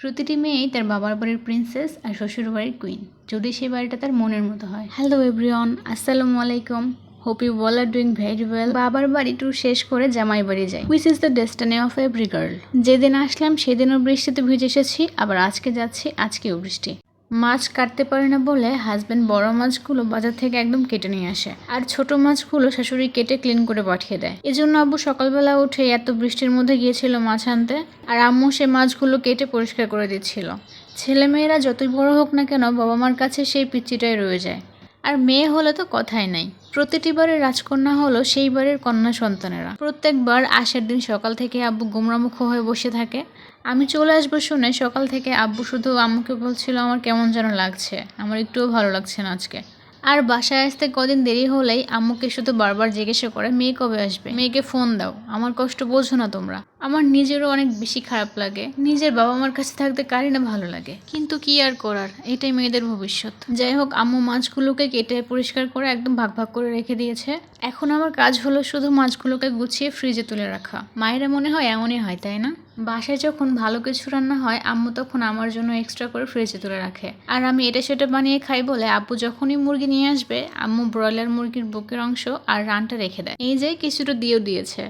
প্রতিটি মেয়েই তার বাবার বাড়ির প্রিন্সেস আর শ্বশুর বাড়ির কুইন যদি সেই বাড়িটা তার মনের মতো হয়। হ্যালো এভরিওয়ান আসসালামু আলাইকুম hope you all are doing very well বাবার বাড়ি ট্যুর শেষ করে জামাই বাড়ি যাই। Which is the destiny of every girl যেদিন আসলাম সেদিনও বৃষ্টিতে ভিজে এসেছি আবার আজকে যাচ্ছি আজকেও বৃষ্টি। মাছ কাটতে পারে না বলে হাজব্যান্ড বড় মাছগুলো বাজার থেকে একদম কেটে নিয়ে আসে। আর ছোট মাছগুলো শাশুড়ি কেটে ক্লিন করে পাঠিয়ে দেয়। এজন্য আব্বু সকালবেলা উঠে এত বৃষ্টির মধ্যে গিয়েছিল মাছ আনতে, আর আম্মু সে মাছগুলো কেটে পরিষ্কার করে দিচ্ছিল। ছেলেমেয়েরা যতই বড় হোক না কেন বাবা মার কাছে সেই পিচিটাই রয়ে যায়। আর মেয়ে হলে তো কথাই নাই। প্রতিটি বারের রাজকন্যা হলো সেই বারের কন্যা সন্তানেরা। প্রত্যেকবার আসার দিন সকাল থেকে আব্বু গোমরামুখ হয়ে বসে থাকে। আমি চলে আসব শুনে সকাল থেকে আব্বু শুধু আম্মুকে বলছিল, আমার কেমন যেন লাগছে, আমার একটুও ভালো লাগছে না আজকে। আর বাসায় আসতে কদিন দেরি হলেই আম্মুকে শুধু বারবার জিজ্ঞাসা করে, মেয়ে কবে আসবে? মেয়েকে ফোন দাও, আমার কষ্ট বোঝো না তোমরা। আমার নিজেরও অনেক বেশি খারাপ লাগে। নিজের বাবা মার কাছে থাকতে কারই না ভালো লাগে। কিন্তু কি আর করার? এটাই মেয়েদের ভবিষ্যৎ। যাই হোক, আম্মু মাছগুলোকে কেটে পরিষ্কার করে একদম ভাগ ভাগ করে রেখে দিয়েছে। এখন আমার কাজ হলো শুধু মাছগুলোকে গুছিয়ে ফ্রিজে তুলে রাখা। মায়েরা মনে হয় এমনই হয়, তাই না? বাসায় যখন ভালো কিছু রান্না হয়, আম্মু তখন আমার জন্য এক্সট্রা করে ফ্রিজে তুলে রাখে। আর আমি এটা সেটা বানিয়ে খাই বলে আব্বু যখনই মুরগি নিয়ে আসবে, আম্মু ব্রয়লার মুরগির বুকের অংশ আর রানটা রেখে দেয়। এই যে কিছুটা দিয়েও দিয়েছে।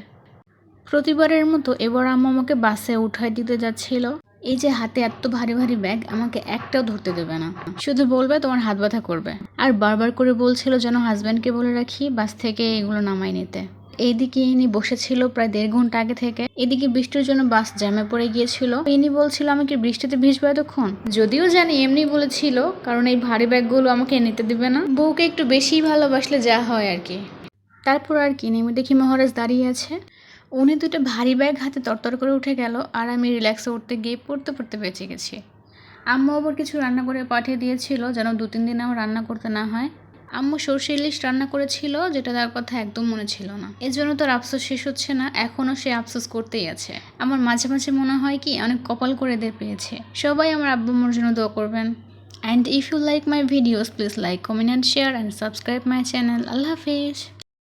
প্রতিবারের মতো এবার আম্মু আমাকে বাসে উঠাই দিতে যাচ্ছিল। এই যে হাতে এত ভারী ভারী ব্যাগ, আমাকে একটাও ধরতে দেবে না। শুধু বলবে তোমার হাত ব্যথা করবে। আর বারবার করে বলছিল যেন হাজব্যান্ডকে বলে রাখি বাস থেকে এগুলো নামাই নিতে। এইদিকে ইনি বসেছিল প্রায় দেড় ঘণ্টা আগে থেকে। এদিকে বৃষ্টির জন্য বাস জ্যামে পড়ে গিয়েছিল। ইনি বলছিল, আমাকে বৃষ্টিতে ভিজবো এতক্ষণ? যদিও জানি এমনি বলেছিল, কারণ এই ভারী ব্যাগগুলো আমাকে নিতে দিবে না। বউকে একটু বেশিই ভালোবাসলে যা হয় আর কি। তারপর আর কি নেমে দেখি মহারাজ দাঁড়িয়ে আছে। উনি দুটো ভারী ব্যাগ হাতে তরতর করে উঠে গেল আর আমি রিল্যাক্সে উঠতে গিয়ে পড়তে পড়তে বেঁচে গেছি। আম্মু আবার কিছু রান্না করে পাঠিয়ে দিয়েছিল, যেন দু তিন দিন আমার রান্না করতে না হয়। আম্মু সর্ষে ইলিশ রান্না করেছিল, যেটা তার কথা একদম মনে ছিল না। এর জন্য তোর আফসোস শেষ হচ্ছে না, এখনও সে আফসোস করতেই আছে। আমার মাঝে মাঝে মনে হয় কি, অনেক কপাল করে এদের পেয়েছে। সবাই আমার আব্বু আম্মুর জন্য দোয়া করবেন। And if you like my videos please like comment and share and subscribe my channel Allah Hafiz.